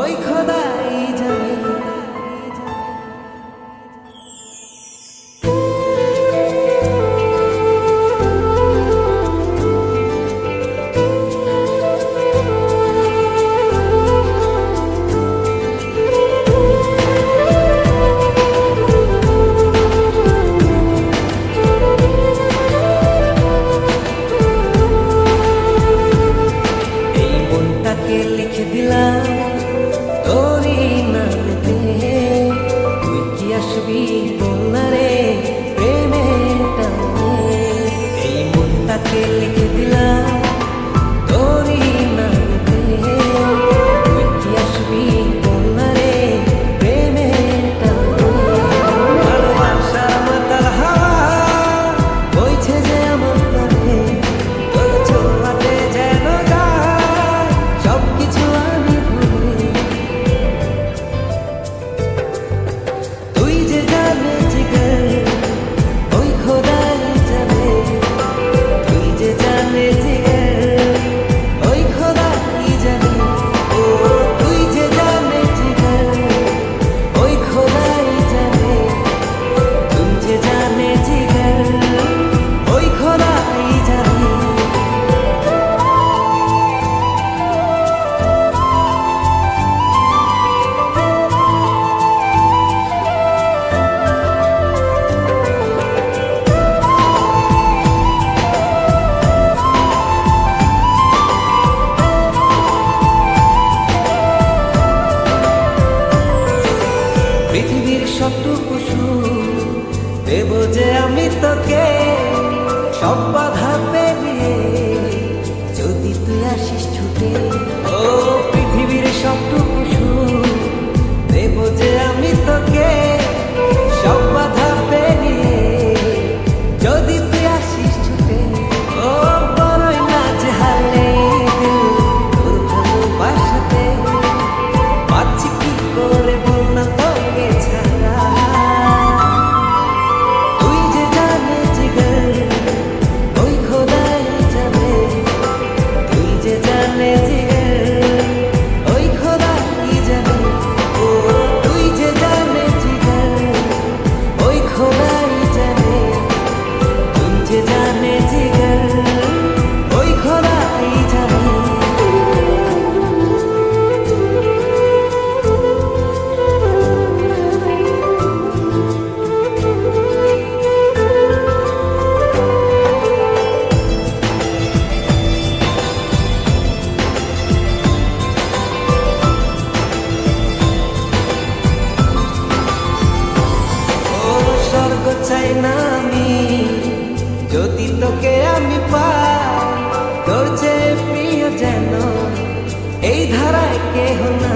ওই খোদা really দেব যে আমি তোকে সব বাধা পেরিয়ে যদি তুই আসিস ছুটে। ও পৃথিবীর সবটুকু তোকে আমি পাই তোর যে প্রিয় যেন এই ধারায় কেহ না